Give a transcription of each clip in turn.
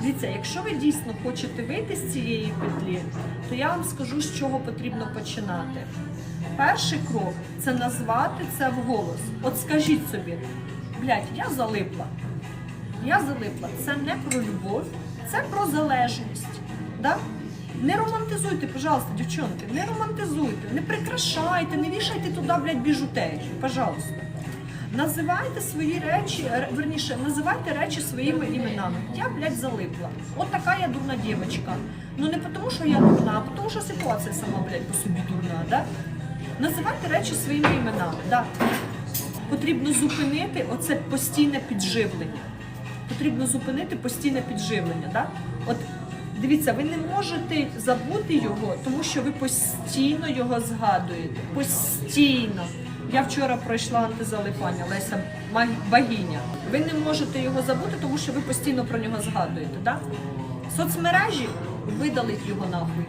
Дивіться, якщо ви дійсно хочете вийти з цієї петлі, то я вам скажу, з чого потрібно починати. Перший крок це назвати це вголос. От скажіть собі, блядь, я залипла. Я залипла. Це не про любов, це про залежність. Да? Не романтизуйте, пожалуйста, дівчонки, не романтизуйте, не прикрашайте, не вішайте туди, блядь, біжутерію, пожалуйста. Називайте свої речі, верніше, називайте речі своїми іменами. Я, блядь, залипла. От така я дурна дівчинка. Ну не тому, що я дурна, а тому, що ситуація сама, блядь, по собі дурна, да? Називайте речі своїми іменами, да. Потрібно зупинити оце постійне підживлення. Потрібно зупинити постійне підживлення. Да? От дивіться, ви не можете забути його, тому що ви постійно його згадуєте. Постійно. Я вчора пройшла антизалипання Леся Багіня. Ви не можете його забути, тому що ви постійно про нього згадуєте. Да? Соцмережі видалить його нахуй.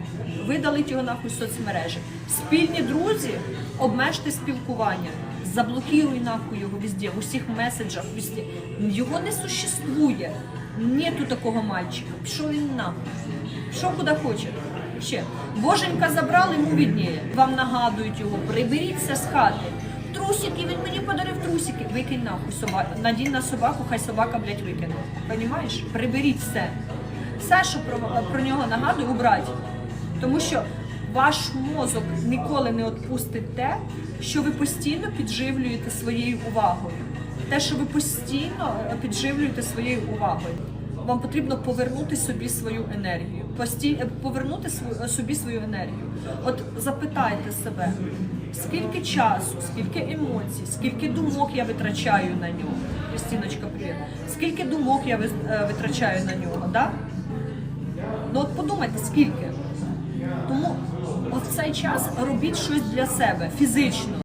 Видалить його нахуй соцмережі. Спільні друзі, обмежте спілкування. Заблокируй нахуй його везде, в усіх меседжах, везде. Його не существує. Нету такого мальчика. Пішов він нахуй. Пішов куди хоче. Ще. Боженька забрали, йому відніє. Вам нагадують його, приберіться з хати. Трусики, він мені подарив трусики. Викинь нахуй собаку. Надінь на собаку, хай собака, блядь, викине. Понімаєш? Приберіть все. Все, що про, про нього нагадує, убрать. Тому що ваш мозок ніколи не відпустить те, що ви постійно підживлюєте своєю увагою. Те, що ви постійно е, підживлюєте своєю увагою. Вам потрібно повернути собі свою енергію, е, повернути свою, собі свою енергію. От запитайте себе, скільки часу, скільки емоцій, скільки думок я витрачаю на нього. Кристиночка, привіт. Скільки думок я е, витрачаю на нього, да? Ну от подумайте, скільки. Тому в цей час робіть щось для себе фізично.